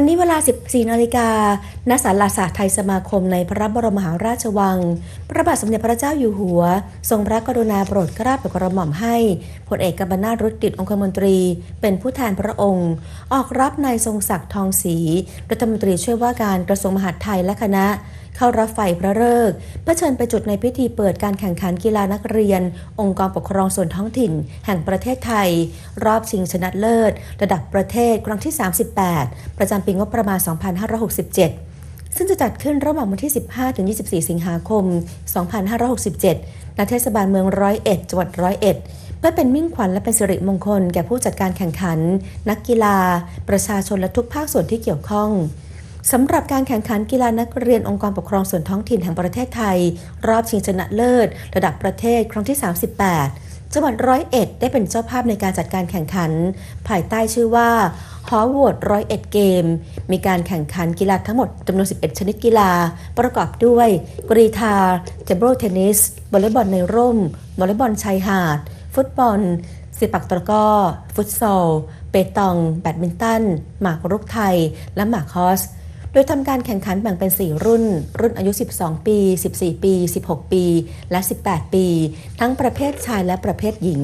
วันนี้เวลา 14 นาฬิกา ณ ศาลาศาสตร์ไทยสมาคมในพระบรมมหาราชวัง พระบาทสมเด็จพระเจ้าอยู่หัว ทรงพระกรุณาโปรดเกล้าโปรดกระหม่อมให้พลเอกกัมปนาตรุตติดองคมนตรี เป็นผู้แทนพระองค์ ออกรับนายทรงศักดิ์ทองศรีรัฐมนตรีช่วยว่าการกระทรวงมหาดไทยและคณะ เข้ารับไฟพระฤกษ์เพื่อเชิญไปจุดในพิธีเปิดการแข่งขันกีฬานักเรียน องค์กรปกครองส่วนท้องถิ่น แห่งประเทศไทย รอบชิงชนะเลิศ ระดับประเทศครั้งที่ 38 ประจำปีงบประมาณ 2567ซึ่งจะจัดขึ้นระหว่างวันที่ 15-24 สิงหาคม 2567 ณ เทศบาลเมืองร้อยเอ็ดจังหวัดร้อยเอ็ด เพื่อเป็นมิ่งขวัญและเป็นสิริมงคล แก่ผู้จัดการแข่งขัน นักกีฬา ประชาชนและทุกภาคส่วนที่เกี่ยวข้อง สำหรับการแข่งขันกีฬานักเรียนองค์กรปกครองส่วนท้องถิ่นแห่งประเทศไทย รอบชิงชนะเลิศ ระดับประเทศครั้งที่ 38 จังหวัดร้อยเอ็ดได้เป็นเจ้าภาพในการจัดการแข่งขัน ภายใต้ชื่อว่าฮอ w ว r ดร้อยเอ็ดเกม มีการแข่งขันกีฬาทั้งหมดจำนวน 11 ชนิดกีฬา ประกอบด้วยกรีธาเทเบิลเทนนิสวอลเลย์บอลในร่มวอลเลย์บอลชายหาด ฟุตบอลสิปักตะก้อ ฟุตซอล เปตอง แบดมินตัน หมากรุกไทย และหมากคอส ยทำการแข่งขันแบ่งเป็น 4 รุ่น รุ่นอายุ 12 ปี 14 ปี 16 ปี และ 18 ปี ทั้งประเภทชายและประเภทหญิง